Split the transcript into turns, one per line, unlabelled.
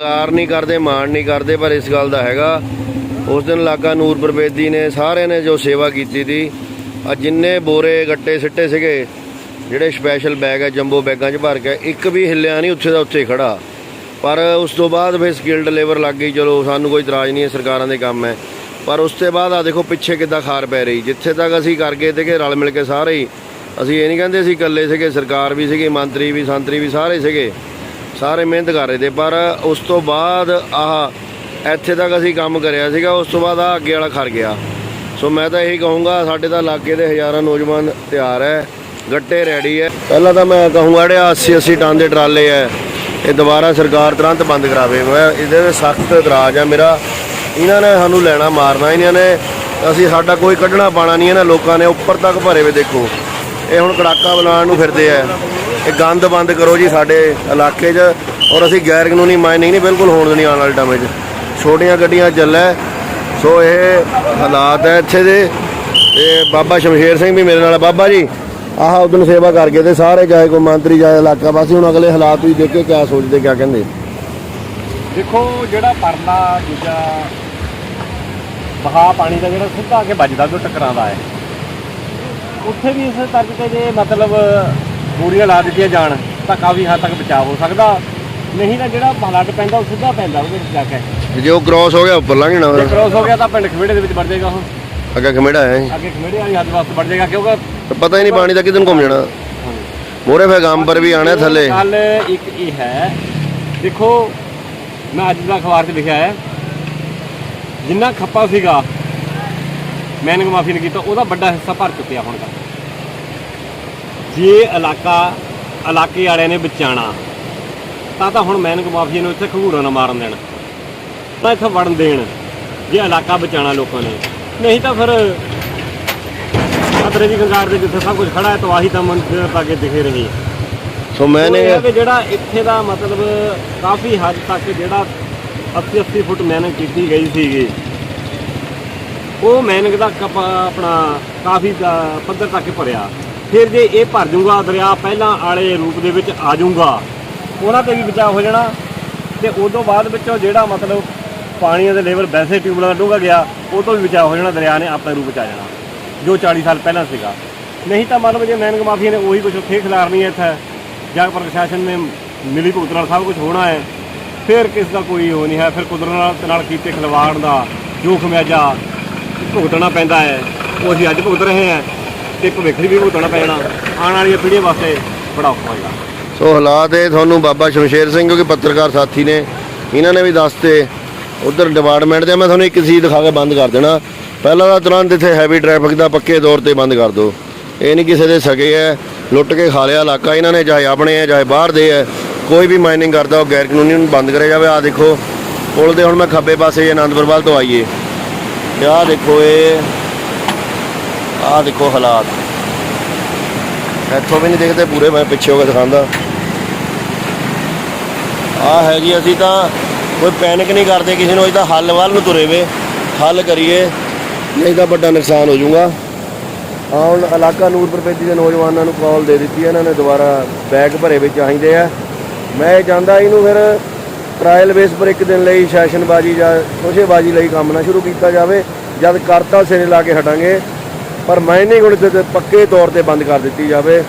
ਕਾਰ ਨਹੀਂ ਕਰਦੇ ਮਾਣ ਨਹੀਂ ਕਰਦੇ, ਪਰ ਇਸ ਗੱਲ ਦਾ ਹੈਗਾ। ਉਸ ਦਿਨ ਇਲਾਕਾ ਨੂਰਪੁਰ ਬੇਦੀ ਨੇ ਸਾਰਿਆਂ ਨੇ ਜੋ ਸੇਵਾ ਕੀਤੀ ਸੀ ਆ ਜਿੰਨੇ ਬੋਰੇ, ਗੱਟੇ, ਸਿੱਟੇ ਸੀਗੇ, ਜਿਹੜੇ ਸਪੈਸ਼ਲ ਬੈਗ ਹੈ ਜੰਬੋ ਬੈਗਾਂ 'ਚ ਭਰ ਕੇ, ਇੱਕ ਵੀ ਹਿੱਲਿਆ ਨਹੀਂ, ਉੱਥੇ ਦਾ ਉੱਥੇ ਖੜਾ। ਪਰ ਉਸ ਤੋਂ ਬਾਅਦ ਫਿਰ ਸਕਿਲਡ ਲੇਬਰ ਲੱਗ ਗਈ, ਚਲੋ ਸਾਨੂੰ ਕੋਈ ਇਤਰਾਜ਼ ਨਹੀਂ ਹੈ, ਸਰਕਾਰਾਂ ਦੇ ਕੰਮ ਹੈ। ਪਰ ਉਸ ਤੋਂ ਬਾਅਦ ਆ ਦੇਖੋ, ਪਿੱਛੇ ਕਿੱਦਾਂ ਖਾਰ ਪੈ ਰਹੀ। ਜਿੱਥੇ ਤੱਕ ਅਸੀਂ ਕਰ ਗਏ ਤੇ ਰਲ ਮਿਲ ਕੇ ਸਾਰੇ ਹੀ, ਅਸੀਂ ਇਹ ਨਹੀਂ ਕਹਿੰਦੇ ਅਸੀਂ ਇਕੱਲੇ ਸੀਗੇ, ਸਰਕਾਰ ਵੀ ਸੀਗੀ, ਮੰਤਰੀ ਵੀ, ਸੰਤਰੀ ਵੀ ਸਾਰੇ ਸੀਗੇ। ਸਾਰੇ ਮਿਹਨਤ ਕਰ ਰਹੇ ਤੇ ਪਰ ਉਸ ਤੋਂ ਬਾਅਦ ਆਹ ਇੱਥੇ ਤੱਕ ਅਸੀਂ ਕੰਮ ਕਰਿਆ ਸੀਗਾ, ਉਸ ਤੋਂ ਬਾਅਦ ਆ ਅੱਗੇ ਵਾਲਾ ਖਰ ਗਿਆ। ਸੋ ਮੈਂ ਤਾਂ ਇਹੀ ਕਹੂੰਗਾ, ਸਾਡੇ ਤਾਂ ਇਲਾਕੇ ਦੇ ਹਜ਼ਾਰਾਂ ਨੌਜਵਾਨ ਤਿਆਰ ਹੈ ਗੱਟੇ ਰੈਡੀ ਹੈ ਪਹਿਲਾਂ ਤਾਂ ਮੈਂ ਕਹੂੰਗਾ, ਜਿਹੜੇ 80 80 ਟਨ ਦੇ ਟਰਾਲੇ ਹੈ ਇਹ ਦੁਬਾਰਾ ਸਰਕਾਰ ਤੁਰੰਤ ਬੰਦ ਕਰਾਵੇ। ਮੈਂ ਇਹਦੇ ਵਿੱਚ ਸਖਤ ਇਤਰਾਜ਼ ਹੈ ਮੇਰਾ। ਇਹਨਾਂ ਨੇ ਸਾਨੂੰ ਲੈਣਾ ਮਾਰਨਾ, ਇਹਨਾਂ ਨੇ ਅਸੀਂ ਸਾਡਾ ਕੋਈ ਕੱਢਣਾ ਪਾਣਾ ਨਹੀਂ, ਇਹਨਾਂ ਲੋਕਾਂ ਨੇ ਉੱਪਰ ਤੱਕ ਭਰੇ ਵੇ ਦੇਖੋ। ਇਹ ਹੁਣ ਕੜਾਕਾ ਬੁਲਾਉਣ ਨੂੰ ਫਿਰਦੇ ਆ ਇਹ ਗੰਦ ਬੰਦ ਕਰੋ ਜੀ ਸਾਡੇ ਇਲਾਕੇ 'ਚ। ਔਰ ਅਸੀਂ ਗੈਰ ਕਾਨੂੰਨੀ ਮਾਈਨਿੰਗ ਨਹੀਂ, ਬਿਲਕੁਲ ਹੋਣ ਦੇਣੀ ਆਉਣ ਵਾਲੇ ਟਾਈਮ 'ਚ। ਛੋਟੀਆਂ ਗੱਡੀਆਂ ਚੱਲੈ ਸੋ ਇਹ ਹਾਲਾਤ ਹੈ ਇੱਥੇ ਦੇ। ਤੇ ਬਾਬਾ ਸ਼ਮਸ਼ੇਰ ਸਿੰਘ ਵੀ ਮੇਰੇ ਨਾਲ ਬਾਬਾ ਜੀ, ਆਹ ਉਦੋਂ ਸੇਵਾ ਕਰ ਗਏ ਤੇ ਸਾਰੇ ਚਾਹੇ ਕੋਈ ਮੰਤਰੀ ਜਾਏ ਇਲਾਕਾ ਵਾਸੀ, ਹੁਣ ਅਗਲੇ ਹਾਲਾਤ ਵੀ ਦੇਖ ਕੇ ਕਿਆ ਸੋਚਦੇ, ਕਿਆ ਕਹਿੰਦੇ।
ਦੇਖੋ, ਜਿਹੜਾ ਪਰਲਾ ਦੂਜਾ ਬਹਾ ਪਾਣੀ ਦਾ ਜਿਹੜਾ ਸਿੱਧਾ ਆ ਕੇ ਵੱਜਦਾ, ਜੋ ਟਕਰਾਉਂਦਾ ਹੈ। ਉੱਥੇ ਵੀ ਇਸੇ ਤਰੀਕੇ ਜੇ ਮਤਲਬ ਬੋਰੀਆਂ ਲਾ ਦਿੱਤੀਆਂ ਜਾਣ ਤਾਂ ਕਾਫੀ ਹੱਦ ਤੱਕ ਬਚਾਅ ਹੋ ਸਕਦਾ। ਨਹੀਂ ਤਾਂ ਜਿਹੜਾ ਬਲੱਡ ਪੈਂਦਾ ਉਹ ਸਿੱਧਾ ਪੈਂਦਾ ਉਹਦੇ ਵਿੱਚ ਜਾ ਕੇ।
ਜੇ ਉਹ ਕ੍ਰਾਸ ਹੋ ਗਿਆ ਉੱਪਰ ਲੰਘ
ਜੇ ਕ੍ਰੋਸ ਹੋ ਗਿਆ ਤਾਂ ਪਿੰਡ ਖਵੇੜੇ ਦੇ ਵਿੱਚ ਵੜ ਜਾਏਗਾ ਉਹ।
ਅੱਗੇ ਖਮੇੜਾ ਹੈ।
ਅੱਗੇ ਖਵੇੜੇ ਵਾਲੀ ਹੱਦ ਵਾਸਤੇ ਵੜ ਜਾਏਗਾ ਕਿਉਂਕਿ
ਪਤਾ ਹੀ ਨਹੀਂ ਪਾਣੀ ਦਾ ਕਿਦਨ ਘੁੰਮ ਜਾਣਾ। ਮੋਰੇ ਫੇ ਗੰਬਰ ਵੀ ਆਣੇ ਥੱਲੇ।
ਗੱਲ ਇੱਕ ਇਹ ਹੈ ਦੇਖੋ ਮੈਂ ਅੱਜ ਦਾ ਅਖਬਾਰ 'ਚ ਲਿਖਿਆ ਹੈ ਜਿੰਨਾ ਖੱਪਾ ਸੀਗਾ ਮੈਨਿੰਗ ਮਾਫੀ ਨੇ ਕੀਤਾ ਉਹਦਾ ਵੱਡਾ ਹਿੱਸਾ ਭਰ ਚੁੱਕਿਆ ਹੁਣ ਤੱਕ। ਜੇ ਇਲਾਕਾ ਇਲਾਕੇ ਵਾਲਿਆਂ ਨੇ ਬਚਾਣਾ ਤਾਂ ਤਾਂ ਹੁਣ ਮੈਨਿੰਗ ਮਾਫੀ ਨੂੰ ਇੱਥੇ ਖਗੂੜਾ ਨਾ ਮਾਰਨ ਦੇਣ ਤਾਂ ਇੱਥੇ ਵੜਨ ਦੇਣ ਜੇ ਇਲਾਕਾ ਬਚਾਣਾ ਲੋਕਾਂ ਨੇ। ਨਹੀਂ ਤਾਂ ਫਿਰ ਖਤਰੇ ਦੀ ਗੰਗਾਰ ਦੇ ਜਿੱਥੇ ਸਭ ਕੁਝ ਖੜਾ ਹੈ ਤਵਾਹੀ ਤਾਂ ਮੰਜ਼ਿਲ ਤੱਕ ਦਿਖੇ ਰਹੀ।
ਸੋ ਮੈਨੇ
ਇਹ ਹੈ ਕਿ ਜਿਹੜਾ ਇੱਥੇ ਦਾ ਮਤਲਬ ਕਾਫੀ ਹੱਦ ਤੱਕ ਜਿਹੜਾ 80 80 ਫੁੱਟ ਮੈਨਿੰਗ ਕੀਤੀ ਗਈ ਸੀਗੀ ਉਹ ਮੈਨਿੰਗ ਦਾ ਕਪ- ਆਪਣਾ ਕਾਫੀ ਦਾ ਪੱਧਰ ਤੱਕ ਭਰਿਆ। ਫਿਰ ਜੇ ਇਹ ਭਰ ਜੂਗਾ, ਦਰਿਆ ਪਹਿਲਾਂ ਵਾਲੇ ਰੂਪ ਦੇ ਵਿੱਚ ਆ ਜਾਊਗਾ ਉਹਨਾਂ ਤੇ ਵੀ ਬਚਾਅ ਹੋ ਜਾਣਾ। ਤੇ ਤੋਂ ਬਾਅਦ ਵਿੱਚੋਂ ਜਿਹੜਾ ਮਤਲਬ ਪਾਣੀ ਦੇ ਲੈਵਲ ਵੈਸੇ ਟਿਊਬਲਾਂ ਦਾ ਡੂੰਘਾ ਗਿਆ, ਉਹ ਤੋਂ ਵੀ ਬਚਾਅ ਹੋ ਜਾਣਾ, ਦਰਿਆ ਨੇ ਆਪਣੇ ਰੂਪ ਵਿੱਚ ਆ ਜਾਣਾ, ਜੋ 40 ਸਾਲ ਪਹਿਲਾਂ ਸੀਗਾ। ਨਹੀਂ ਤਾਂ ਮੰਨ ਲਓ ਜੇ ਮੈਨਿੰਗ ਮਾਫੀਆ ਨੇ ਉਹੀ ਕੁਝ ਉੱਥੇ ਖਿਲਾਰਨੀ ਹੈ ਇੱਥੇ, ਜਾਂ ਪ੍ਰਸ਼ਾਸਨ ਨੇ ਮਿਲੀ ਭੁਗਤ ਨਾਲ ਸਭ ਕੁਝ ਹੋਣਾ ਹੈ, ਫਿਰ ਕਿਸ ਦਾ ਕੋਈ ਉਹ ਨਹੀਂ ਹੈ, ਫਿਰ ਕੁਦਰਤ ਨਾਲ ਨਾਲ ਕੀਤੇ ਖਿਲਵਾੜ ਦਾ ਜੋ ਖਮਿਆਜਾ ਭੁਗਤਣਾ ਪੈਂਦਾ ਹੈ, ਉਹ ਅਸੀਂ ਅੱਜ ਭੁਗਤ ਰਹੇ ਹਾਂ। ਤੇ ਭਵਿੱਖ ਲਈ ਵੀ ਭੁਗਤਣਾ ਪੈਣਾ। ਆਉਣ ਵਾਲੀਆਂ ਪੀੜ੍ਹੀਆਂ ਵਾਸਤੇ ਬੜਾ ਔਖਾ ਹੋਏਗਾ।
ਸੋ ਹਾਲਾਤ ਇਹ ਤੁਹਾਨੂੰ ਬਾਬਾ ਸ਼ਮਸ਼ੇਰ ਸਿੰਘ ਕਿਉਂਕਿ ਪੱਤਰਕਾਰ ਸਾਥੀ ਨੇ, ਇਹਨਾਂ ਨੇ ਵੀ ਦੱਸਤੇ। ਉਧਰ ਡਿਪਾਰਟਮੈਂਟ ਦੇ ਮੈਂ ਤੁਹਾਨੂੰ ਇੱਕ ਚੀਜ਼ ਦਿਖਾ ਕੇ ਬੰਦ ਕਰ ਦੇਣਾ। ਪਹਿਲਾਂ ਤਾਂ ਤੁਰੰਤ ਇੱਥੇ ਹੈਵੀ ਟ੍ਰੈਫਿਕ ਦਾ ਪੱਕੇ ਤੌਰ ਤੇ ਬੰਦ ਕਰ ਦਿਓ ਇਹ ਨਹੀਂ ਕਿਸੇ ਦੇ ਸਗੇ ਹੈ ਲੁੱਟ ਕੇ ਖਾ ਲਿਆ ਇਲਾਕਾ ਇਹਨਾਂ ਨੇ, ਚਾਹੇ ਆਪਣੇ ਹੈ ਚਾਹੇ ਬਾਹਰ ਦੇ ਹੈ ਕੋਈ ਵੀ ਮਾਈਨਿੰਗ ਕਰਦਾ, ਉਹ ਗੈਰ ਕਾਨੂੰਨੀ ਨੂੰ ਬੰਦ ਕਰਿਆ ਜਾਵੇ। ਆ ਦੇਖੋ, ਪੁਲ ਦੇ ਹੁਣ ਮੈਂ ਖੱਬੇ ਪਾਸੇ ਜੇ ਤੋਂ ਆਈਏ। ਆਹ ਦੇਖੋ ਇਹ ਆਹ ਦੇਖੋ ਹਾਲਾਤ। ਇੱਥੋਂ ਵੀ ਨਹੀਂ ਦੇਖਦੇ, ਪੂਰੇ ਮੈਂ ਪਿੱਛੇ ਹੋ ਕੇ ਦਿਖਾਉਂਦਾ। ਆ ਹੈਗੀ ਅਸੀਂ ਤਾਂ ਕੋਈ ਪੈਨਿਕ ਨਹੀਂ ਕਰਦੇ, ਕਿਸੇ ਨੂੰ ਅਸੀਂ ਤਾਂ ਹੱਲ ਵੱਲ ਨੂੰ ਤੁਰੇ ਵੇ। ਹੱਲ ਕਰੀਏ, ਨਹੀਂ ਤਾਂ ਵੱਡਾ ਨੁਕਸਾਨ ਹੋ ਜਾਊਗਾ। ਆਹ ਹੁਣ ਇਲਾਕਾ ਨੂਰਪੁਰ ਪੇਦੀ ਦੇ ਨੌਜਵਾਨਾਂ ਨੂੰ ਕਾਲ ਦੇ ਦਿੱਤੀ ਹੈ ਇਹਨਾਂ ਨੇ ਦੁਬਾਰਾ ਬੈਗ ਭਰੇ ਵਿੱਚ ਚਾਹੀਦੇ ਆ। ਮੈਂ ਇਹ ਚਾਹੁੰਦਾ ਇਹਨੂੰ ਫਿਰ ਟ੍ਰਾਇਲ ਬੇਸ ਪਰ ਇੱਕ ਦਿਨ ਲਈ ਸੈਸ਼ਨਬਾਜੀ ਜਾਂ ਸ਼ੋਸ਼ੇਬਾਜੀ ਲਈ ਕੰਮ ਨਾ ਸ਼ੁਰੂ ਕੀਤਾ ਜਾਵੇ। ਜਦ ਕਰਤਾ ਸਿਰੇ ਲਾ ਕੇ ਹਟਾਂਗੇ। ਪਰ ਮਾਈਨਿੰਗ ਹੁਣ ਤੇ ਪੱਕੇ ਤੌਰ ਤੇ ਬੰਦ ਕਰ ਦਿੱਤੀ ਜਾਵੇ।